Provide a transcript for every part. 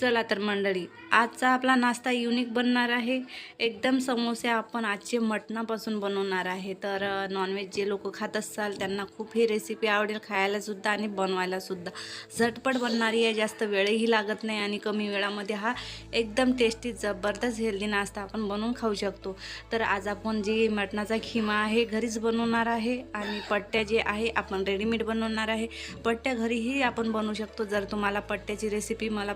चला तर मंडळी आजचा आपला नाश्ता युनिक बनणार आहे. एकदम समोसे आपण आजचे मटणापासून बनवणार आहे. तर नॉनव्हेज जे लोक खात असाल त्यांना खूप ही रेसिपी आवडेल खायलासुद्धा आणि बनवायलासुद्धा झटपट बनणारी आहे जास्त वेळही लागत नाही आणि कमी वेळामध्ये हा एकदम टेस्टी जबरदस्त हेल्दी नाश्ता आपण बनवून खाऊ शकतो. तर आज आपण जे मटणाचा खिमा आहे घरीच बनवणार आहे आणि पट्ट्या जे आहे आपण रेडीमेड बनवणार आहे. पट्ट्या घरीही आपण बनवू शकतो. जर तुम्हाला पट्ट्याची रेसिपी मला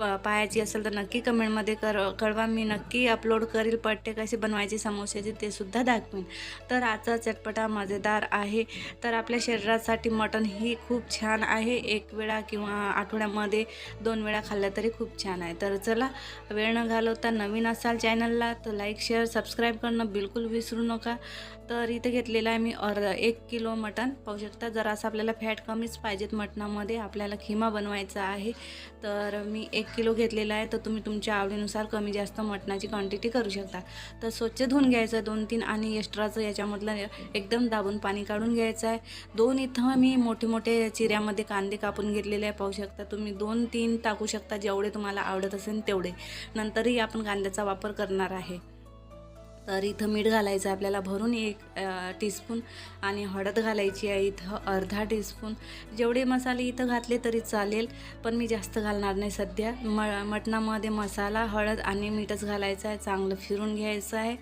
पाहायची असेल तर नक्की कमेंटमध्ये कर कळवा. मी नक्की अपलोड करील पट्टे कसे बनवायचे समोश्याचे ते सुद्धा दाखवेन. तर आजचा चटपटा मजेदार आहे. तर आपल्या शरीरासाठी मटण ही खूप छान आहे. एक वेळा किंवा आठवड्यामध्ये दोन वेळा खाल्लं तरी खूप छान आहे. तर चला वेळ न घालवता नवीन असाल चॅनलला तर लाईक शेअर सबस्क्राईब करणं बिलकुल विसरू नका. तर इथे घेतलेलं आहे मी अर्धा एक किलो मटण. पाहू शकता जरा असं आपल्याला फॅट कमीच पाहिजेत मटणामध्ये. आपल्याला खिमा बनवायचा आहे. तर मी एक किलो घेतलेला आहे. तर तुम्ही तुमच्या आवडीनुसार कमी जास्त मटणाची क्वांटिटी करू शकता. तर स्वच्छ धुवून घ्यायचं दोन तीन आणि एक्स्ट्राचं याच्यामधलं एकदम दाबून पाणी काढून घ्यायचं आहे. दोन इथं मी मोठे मोठे चिऱ्यामध्ये कांदे कापून घेतलेले आहे. पाहू शकता तुम्ही दोन तीन टाकू शकता जेवढे तुम्हाला आवडत असेल तेवढे. नंतरही आपण कांद्याचा वापर करणार आहे. तर इथं मीठ घालायचं आहे. आपल्याला भरून एक टीस्पून आणि हळद घालायची आहे. इथं अर्धा टीस्पून जेवढे मसाले इथं घातले तरी चालेल पण मी जास्त घालणार नाही सध्या. म मटणामध्ये मसाला हळद आणि मीठच घालायचं आहे. चांगलं फिरून घ्यायचं आहे.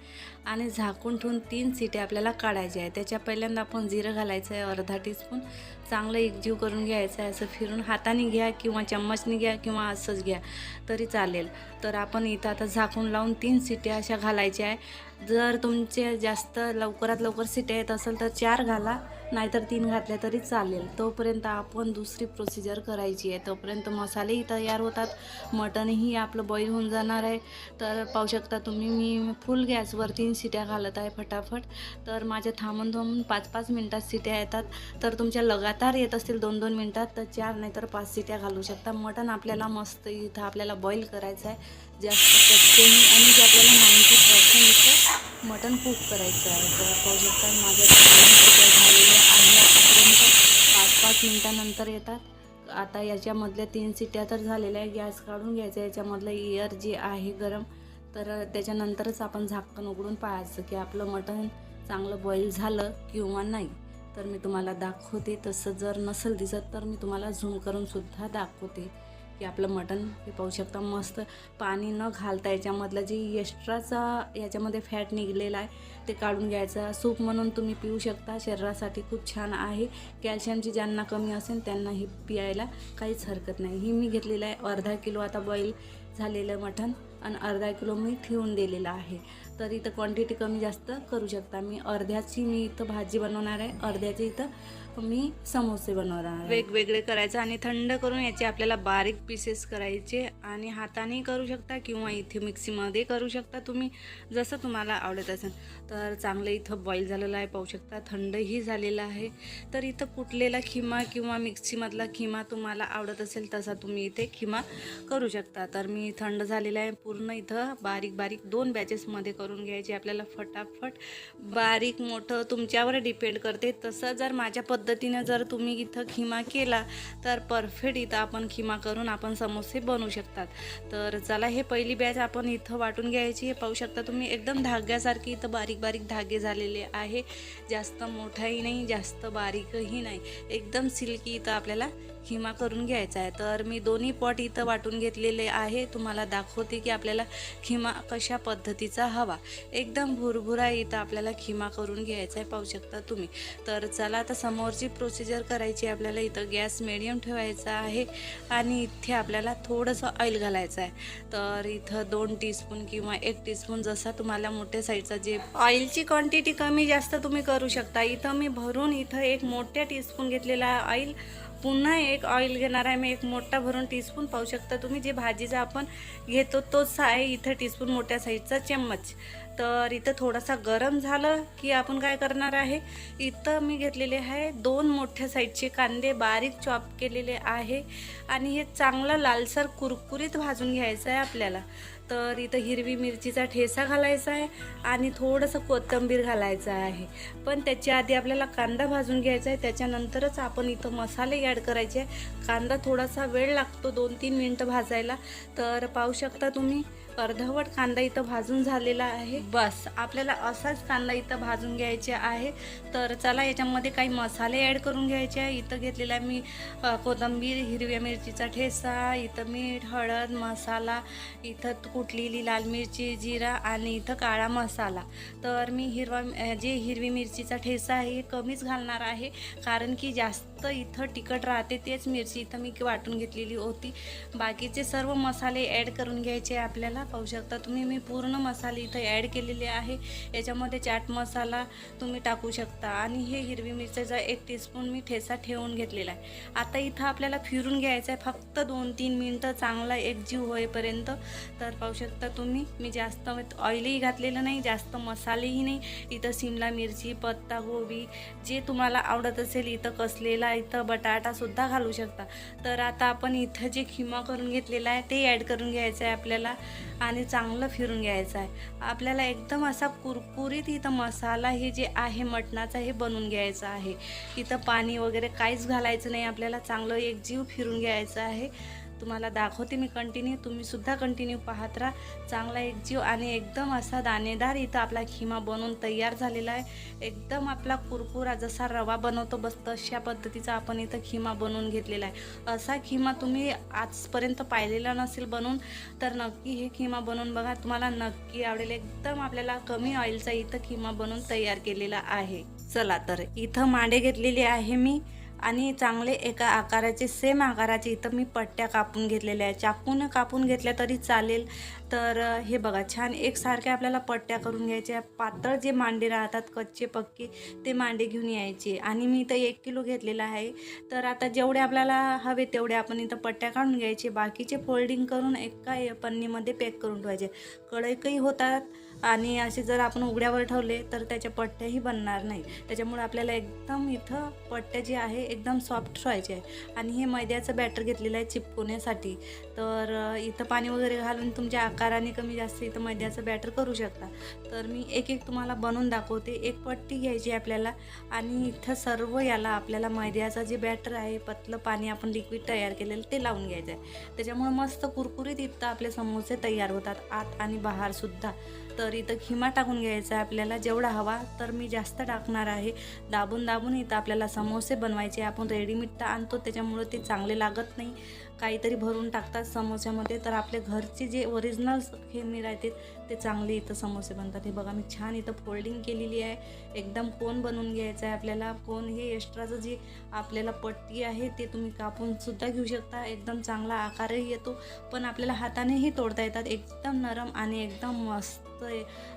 आणि झाकून ठेवून तीन सिटे आपल्याला काढायचे आहे. त्याच्या पहिल्यांदा आपण जिरं घालायचं आहे अर्धा टीस्पून चांगलं एकजीव करून घ्यायचं आहे असं फिरून हाताने घ्या किंवा चम्मचने घ्या किंवा असंच घ्या तरी चालेल. तर आपण इथं आता झाकून लावून तीन सिट्या अशा घालायच्या आहे. जर तुमचे जास्त लवकरात लवकर सिट्या येत असेल तर चार घाला. नाहीतर तीन घातल्या तरी चालेल. तोपर्यंत आपण दुसरी प्रोसिजर करायची आहे. तोपर्यंत मसालेही तयार होतात. मटणही आपलं बॉईल होऊन जाणार आहे. तर पाहू शकता तुम्ही मी फुल गॅसवर तीन शिट्या घालत आहे फटाफट. तर माझ्या थांबून थांबून पाच पाच मिनटात सिट्या येतात. तर तुमच्या लगातार येत असतील दोन दोन मिनटात तर चार नाहीतर पाच सिट्या घालू शकता. मटण आपल्याला मस्त इथं आपल्याला बॉईल करायचं आहे जास्त कच्चेही आणि जे आपल्याला नाईंटी पर्सेंट इथं मटण कुक करायचं आहे. तर पाहू शकता माझ्या तीन सिट्या झालेल्या आहे आतापर्यंत पाच मिनटानंतर येतात. आता याच्यामधल्या तीन सिट्या तर झालेल्या आहे गॅस काढून घ्यायचा याच्यामधलं इयर जे आहे गरम तर त्याच्यानंतरच आपण झाकण उघडून पाहायचं की आपलं मटण चांगलं बॉईल झालं किंवा नाही. तर मी तुम्हाला दाखवते. तसं जर नसेल दिसत तर मी तुम्हाला झूम करून सुद्धा दाखवते. की आपलं मटण हे पाहू शकता. मस्त पाणी न घालता याच्यामधलं जे एक्स्ट्राचा याच्यामध्ये फॅट निघलेला आहे ते काढून घ्यायचा. सूप म्हणून तुम्ही पिऊ शकता. शरीरासाठी खूप छान आहे. कॅल्शियमची ज्यांना कमी असेल त्यांना हे पियायला काहीच हरकत नाही. ही मी घेतलेलं आहे. अर्धा किलो आता बॉईल झालेलं मटण आणि अर्धा किलो मी ठेवून दिलेलं आहे. तर इथं क्वांटिटी कमी जास्त करू शकता. मी अर्ध्याची मी इथं भाजी बनवणार आहे. अर्ध्याची इथं मी समोसे बनवणार आहे. वेगवेगळे करायचं आणि थंड करून याचे आपल्याला बारीक पीसेस करायचे आणि हाताने करू शकता किंवा इथे मिक्सीमध्ये करू शकता तुम्ही जसं तुम्हाला आवडत असेल. तर चांगलं इथं बॉईल झालेलं आहे पाहू शकता. थंडही झालेलं आहे. तर इथं कुटलेला खिमा किंवा मिक्सीमधला खिमा तुम्हाला आवडत असेल तसा तुम्ही इथे खिमा करू शकता. तर मी थंड झालेला आहे. पूर्ण इथं बारीक बारीक दोन बॅचेसमध्ये करू करून घ्यायची आपल्याला फटाफट. बारीक मोठं तुमच्यावर डिपेंड करते. तसं जर माझ्या पद्धतीनं जर तुम्ही इथं खिमा केला तर परफेक्ट इथं आपण खिमा करून आपण समोसे बनवू शकतात. तर चला हे पहिली बॅच आपण इथं वाटून घ्यायची. हे पाहू शकता तुम्ही एकदम धाग्यासारखी इथं बारीक बारीक धागे झालेले आहे. जास्त मोठाही नाही जास्त बारीकही नाही. एकदम सिल्की इथं आपल्याला खिमा करून घ्यायचा आहे. तर मी दोन्ही पॉट इथं वाटून घेतलेले आहे. तुम्हाला दाखवते की आपल्याला खिमा कशा पद्धतीचा हवा. एकदम भुरभुरा इथं आपल्याला खिमा करून घ्यायचा आहे. पाहू शकता तुम्ही. तर चला आता समोरची प्रोसिजर करायची आहे. आपल्याला इथं गॅस मिडियम ठेवायचा आहे आणि इथे आपल्याला थोडंसं ऑइल घालायचं आहे. तर इथं दोन टीस्पून किंवा एक टीस्पून जसा तुम्हाला मोठ्या साईजचा जे ऑइलची क्वांटिटी कमी जास्त तुम्ही करू शकता. इथं मी भरून इथं एक मोठ्या टीस्पून घेतलेला ऑइल पुन्हा एक ऑइल घेणार आहे. मी एक मोठा भरून टीस्पून पाहू शकता तुम्ही. जे भाजीचा आपण घेतो तोच आहे. इथं टीस्पून मोठ्या साईजचा चम्मच. तर इथं थोडासा गरम झालं की आपण काय करणार आहे? इथं मी घेतलेले आहे दोन मोठ्या साईजचे कांदे बारीक चॉप केलेले आहे आणि हे चांगलं लालसर कुरकुरीत भाजून घ्यायचं आहे आपल्याला. तर इथं हिरवी मिरचीचा ठेसा घालायचा आहे आणि थोडंसं कोथिंबीर घालायचं आहे. पण त्याच्या आधी आपल्याला कांदा भाजून घ्यायचा आहे. त्याच्यानंतरच आपण इथं मसाले ॲड करायचे आहे. कांदा थोडासा वेळ लागतो दोन तीन मिनटं भाजायला. तर पाहू शकता तुम्ही अर्धवट कांदा इथं भाजून झालेला आहे. बस आपल्याला असाच कांदा इथं भाजून घ्यायचे आहे. तर चला याच्यामध्ये काही मसाले ॲड करून घ्यायचे आहे. इथं घेतलेला आहे मी कोथंबीर कोथिंबीर हिरव्या मिरचीचा ठेसा इथं मीठ हळद मसाला इथं कुटलेली लाल मिरची जिरा आणि इथं काळा मसाला. तर मी हिरवा जे हिरवी मिरचीचा ठेसा आहे हे कमीच घालणार आहे. कारण की जास्त फक्त इथं तिखट राहते तेच मिरची इथं मी वाटून घेतलेली होती. बाकीचे सर्व मसाले ॲड करून घ्यायचे आपल्याला. पाहू शकता तुम्ही मी पूर्ण मसाले इथं ॲड केलेले आहे. याच्यामध्ये चाट मसाला तुम्ही टाकू शकता. आणि हे हिरवी मिरचीचा एक टीस्पून मी ठेसा ठेवून घेतलेला आहे. आता इथं आपल्याला फिरून घ्यायचं आहे. फक्त दोन तीन मिनटं चांगला एकजीव होईपर्यंत. तर पाहू शकता तुम्ही मी जास्त ऑइलही घातलेलं नाही जास्त मसालेही नाही. इथं शिमला मिरची पत्ता गोबी जे तुम्हाला आवडत असेल इथं कसलेला इथं बटाटासुद्धा घालू शकता. तर आता आपण इथं जे खिमा करून घेतलेला आहे ते ॲड करून घ्यायचं आहे आपल्याला आणि चांगलं फिरून घ्यायचं आहे. आपल्याला एकदम असा कुरकुरीत इथं मसाला हे जे आहे मटणाचा हे बनवून घ्यायचं आहे. इथं पाणी वगैरे काहीच घालायचं नाही आपल्याला चांगलं एक जीव फिरून घ्यायचं आहे. तुम्हाला दाखवते मी कंटिन्यू तुम्हीसुद्धा कंटिन्यू पाहत राहा. चांगला एक जीव आणि एकदम असा दाणेदार इथं आपला खिमा बनवून तयार झालेला आहे. एकदम आपला कुरकुरा जसा रवा बनवतो बस तशा पद्धतीचा आपण इथं खिमा बनवून घेतलेला आहे. असा खिमा तुम्ही आजपर्यंत पाहिलेला नसेल बनवून तर नक्की हे खिमा बनवून बघा. तुम्हाला नक्की आवडेल. एकदम आपल्याला कमी ऑइलचा इथं खिमा बनवून तयार केलेला आहे. चला तर इथं मांडे घेतलेले आहे मी. आणि चांगले एका आकाराचे सेम आकाराचे इथं मी पट्ट्या कापून घेतलेल्या आहे चाकून कापून घेतल्या तरी चालेल. तर हे बघा छान एकसारख्या आपल्याला पट्ट्या करून घ्यायच्या पातळ जे मांडे राहतात कच्चे पक्के ते मांडे घेऊन यायचे. आणि मी इथं एक किलो घेतलेला आहे. तर आता जेवढे आपल्याला हवे तेवढे आपण इथं पट्ट्या काढून घ्यायचे. बाकीचे फोल्डिंग करून एका पन्नीमध्ये पॅक करून ठेवायचे. कढईकही होतात आणि असे जर आपण उघड्यावर ठेवले तर त्याच्या पट्ट्याही बनणार नाही. त्याच्यामुळे आपल्याला एकदम इथं पट्ट्या जी आहे एकदम सॉफ्ट ठेवायची आहे. आणि हे मैद्याचं बॅटर घेतलेलं आहे चिपकवण्यासाठी तर इथं पाणी वगैरे घालून तुमच्या आकाराने कमी जास्त इथं मैद्याचं बॅटर करू शकता. तर मी एक एक तुम्हाला बनवून दाखवते. एक पट्टी घ्यायची आहे आपल्याला आणि इथं सर्व याला आपल्याला मैद्याचं जे बॅटर आहे पतलं पाणी आपण लिक्विड तयार केलेलं ते लावून घ्यायचं आहे. त्याच्यामुळे मस्त कुरकुरीत इथं आपले समोसे तयार होतात आत आणि बाहेरसुद्धा तर इथं खिमा टाकून घ्यायचा आहे आपल्याला जेवढा हवा तर मी जास्त टाकणार आहे. दाबून दाबून इथं आपल्याला समोसे बनवायचे आपण रेडीमेड तर आणतो त्याच्यामुळं ते चांगले लागत नाही. काहीतरी भरून टाकतात समोस्यामध्ये तर आपले घरचे जे ओरिजिनल खेळणी राहते ते चांगले इथं समोसे बनतात. हे बघा मी छान इथं फोल्डिंग केलेली आहे. एकदम कोण बनवून घ्यायचं आहे आपल्याला? कोण हे एक्स्ट्राचं जे आपल्याला पट्टी आहे ते तुम्ही कापून सुद्धा घेऊ शकता. एकदम चांगला आकारही येतो पण आपल्याला हातानेही तोडता येतात. एकदम नरम आणि एकदम मस्त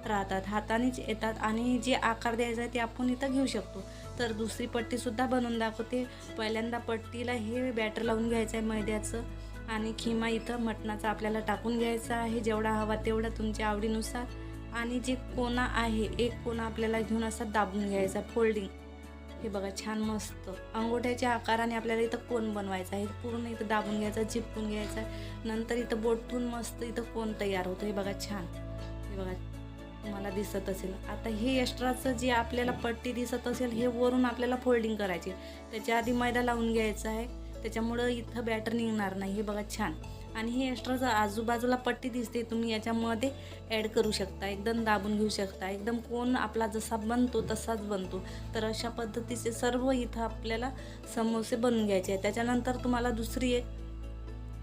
राहतात. हातानेच येतात आणि जे आकार द्यायचा आहे ते आपण इथं घेऊ शकतो. तर दुसरी पट्टीसुद्धा बनवून दाखवते. पहिल्यांदा पट्टीला हे बॅटर लावून घ्यायचं आहे मैद्याचं. आणि खिमा इथं मटणाचा आपल्याला टाकून घ्यायचा आहे. जेवढा हवा तेवढा तुमच्या आवडीनुसार. आणि जे कोणा आहे एक कोणा आपल्याला घेऊन असा दाबून घ्यायचा फोल्डिंग हे बघा छान मस्त. अंगोठ्याच्या आकाराने आपल्याला इथं कोण बनवायचा आहे? पूर्ण इथं दाबून घ्यायचा चिपकून घ्यायचा. नंतर इथं बोटून मस्त इथं कोण तयार होतं? हे बघा छान. हे बघा तुम्हाला दिसत असेल. आता हे एक्स्ट्राचं जे आपल्याला पट्टी दिसत असेल हे वरून आपल्याला फोल्डिंग करायची. त्याच्या आधी मैदा लावून घ्यायचा आहे. त्याच्यामुळं इथं बॅटर निघणार नाही. हे बघा छान. आणि हे एक्स्ट्राचं आजूबाजूला पट्टी दिसते तुम्ही याच्यामध्ये ॲड करू शकता. एकदम दाबून घेऊ शकता. एकदम कोण आपला जसा बनतो तसाच बनतो. तर अशा पद्धतीचे सर्व इथं आपल्याला समोसे बनवून घ्यायचे आहे त्याच्यानंतर तुम्हाला दुसरी एक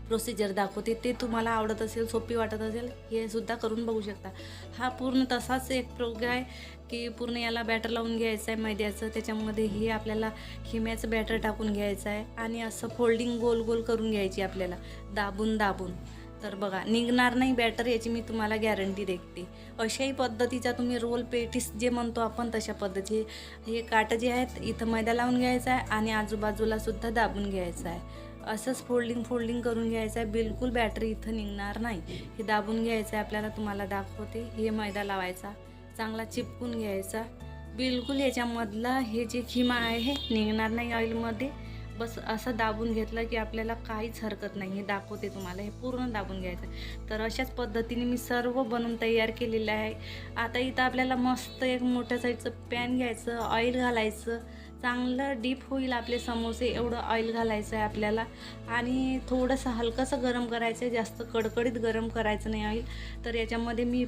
प्रोसिजर दाखवते. ते तुम्हाला आवडत असेल सोपी वाटत असेल हे सुद्धा करून बघू शकता. हा पूर्ण तसाच एक प्रोग्राम आहे की पूर्ण याला बॅटर लावून घ्यायचं आहे मैद्याचं. त्याच्यामध्ये हे आपल्याला खिम्याचं बॅटर टाकून घ्यायचं आहे आणि असं फोल्डिंग गोल गोल करून घ्यायची आपल्याला. दाबून दाबून. तर बघा निघणार नाही बॅटर याची मी तुम्हाला गॅरंटी देते. अशाही पद्धतीचा तुम्ही रोल पेटीस जे म्हणतो आपण तशा पद्धती. हे काटं जे आहेत इथं मैदा लावून घ्यायचा आहे आणि आजूबाजूला सुद्धा दाबून घ्यायचं आहे. असंच फोल्डिंग फोल्डिंग करून घ्यायचं आहे बिलकुल बॅटरी इथं निघणार नाही. हे दाबून घ्यायचं आहे आपल्याला तुम्हाला दाखवते. हे मैदा लावायचा. चांगला चिपकून घ्यायचा. बिलकुल याच्यामधला हे जे खिमा आहे निघणार नाही ऑइलमध्ये बस असं दाबून घेतलं की आपल्याला काहीच हरकत नाही. हे दाखवते तुम्हाला. हे पूर्ण दाबून घ्यायचं तर अशाच पद्धतीने मी सर्व बनवून तयार केलेलं आहे. आता इथं आपल्याला मस्त एक मोठ्या साईजचं पॅन घ्यायचं ऑइल घालायचं. चांगलं डीप होईल आपले समोसे एवढं ऑइल घालायचं आहे आपल्याला. आणि थोडंसं हलकंसं गरम करायचं आहे जास्त कडकडीत गरम करायचं नाही ऑइल तर याच्यामध्ये मी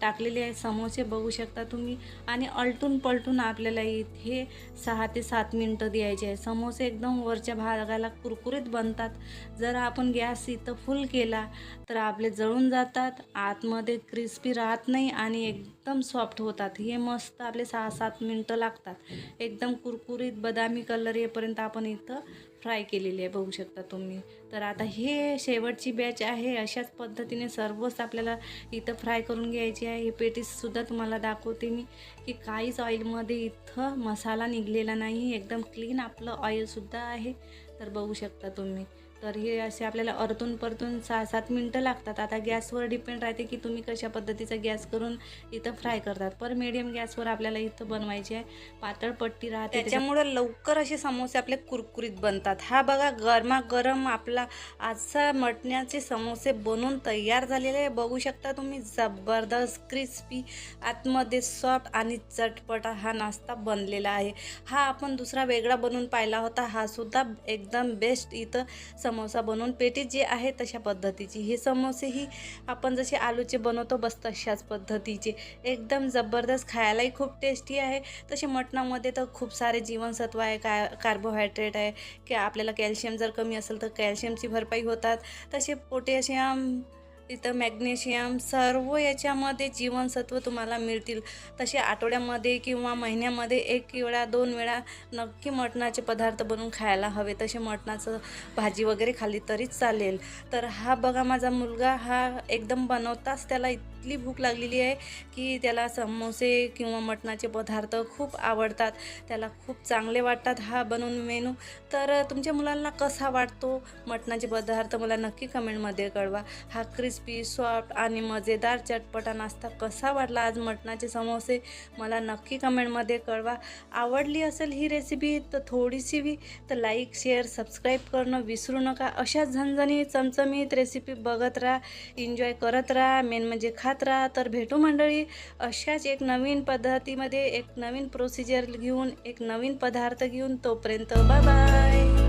टाकलेले आहे समोसे बघू शकता तुम्ही. आणि अलटून पलटून आपल्याला इथे सहा ते सात मिनटं द्यायचे आहे समोसे एकदम वरच्या भागाला कुरकुरीत बनतात. जर आपण गॅस इथं फुल केला तर आपले जळून जातात आतमध्ये क्रिस्पी राहत नाही आणि एकदम सॉफ्ट होतात. हे मस्त आपले सहा सात मिनटं लागतात. एकदम कुरकुरीत बदामी कलर येपर्यंत आपण इथं फ्राय केलेली आहे बघू शकता तुम्ही. तर आता हे शेवटची बॅच आहे अशाच पद्धतीने सर्वच आपल्याला इथं फ्राय करून घ्यायची आहे. हे पेटीससुद्धा तुम्हाला दाखवते मी की काहीच ऑइलमध्ये इथं मसाला निघलेला नाही. एकदम क्लीन आपलं ऑइलसुद्धा आहे. तर बघू शकता तुम्ही. तर हे असे आपल्याला अर्तून परतून सहा सात मिनटं लागतात. आता गॅसवर डिपेंड राहते की तुम्ही कशा पद्धतीचा गॅस करून इथं फ्राय करतात. पर मिडियम गॅसवर आपल्याला इथं बनवायचे आहे. पातळ पट्टी राहते त्याच्यामुळे लवकर असे समोसे आपले कुरकुरीत बनतात. हा बघा गरमागरम आपला आजचा मटण्याचे समोसे बनवून तयार झालेले आहे. बघू शकता तुम्ही जबरदस्त क्रिस्पी आतमध्ये सॉफ्ट आणि चटपटा हा नाश्ता बनलेला आहे. हा आपण दुसरा वेगळा बनवून पाहिला होता. हा सुद्धा एकदम बेस्ट इथं समोसा बनवून पेटी जे आहे तशा पद्धतीची. हे समोसेही आपण जसे आलूचे बनवतो बस तशाच पद्धतीचे. एकदम जबरदस्त खायलाही खूप टेस्टी आहे. तसे मटणामध्ये तर खूप सारे जीवनसत्व आहे का कार्बोहायड्रेट आहे की आपल्याला कॅल्शियम जर कमी असेल तर कॅल्शियमची भरपाई होतात. तसे पोटॅशियम इथं मॅग्नेशियम सर्व याच्यामध्ये जीवनसत्व तुम्हाला मिळतील. तसे आठवड्यामध्ये किंवा महिन्यामध्ये एक वेळा दोन वेळा नक्की मटणाचे पदार्थ बनवून खायला हवे. तसे मटणाचं भाजी वगैरे खाल्ली तरीच चालेल. तर हा बघा माझा मुलगा हा एकदम बनवताच त्याला इतकी भूक लागलेली आहे की त्याला समोसे किंवा मटणाचे पदार्थ खूप आवडतात. त्याला खूप चांगले वाटतात हा बनवून मेनू. तर तुमच्या मुलांना कसा वाटतो? मटणाचे पदार्थ मला नक्की कमेंटमध्ये कळवा. हा क्रिस्पी सॉफ्ट आणि मजेदार चटपटा नाश्ता कसा वाटला आज मटणाचे समोसे? मला नक्की कमेंटमध्ये कळवा. आवडली असेल ही रेसिपी तर थोडीशी बी तर लाईक शेअर सबस्क्राईब करणं विसरू नका. अशा झणझणी चमचमीत रेसिपी बघत राहा एन्जॉय करत राहा. मेन म्हणजे पाहत राहा तर भेटू मंडळी अशाच एक नवीन पद्धतीमध्ये एक नवीन प्रोसिजर घेऊन एक नवीन पदार्थ घेऊन तोपर्यंत बाय बाय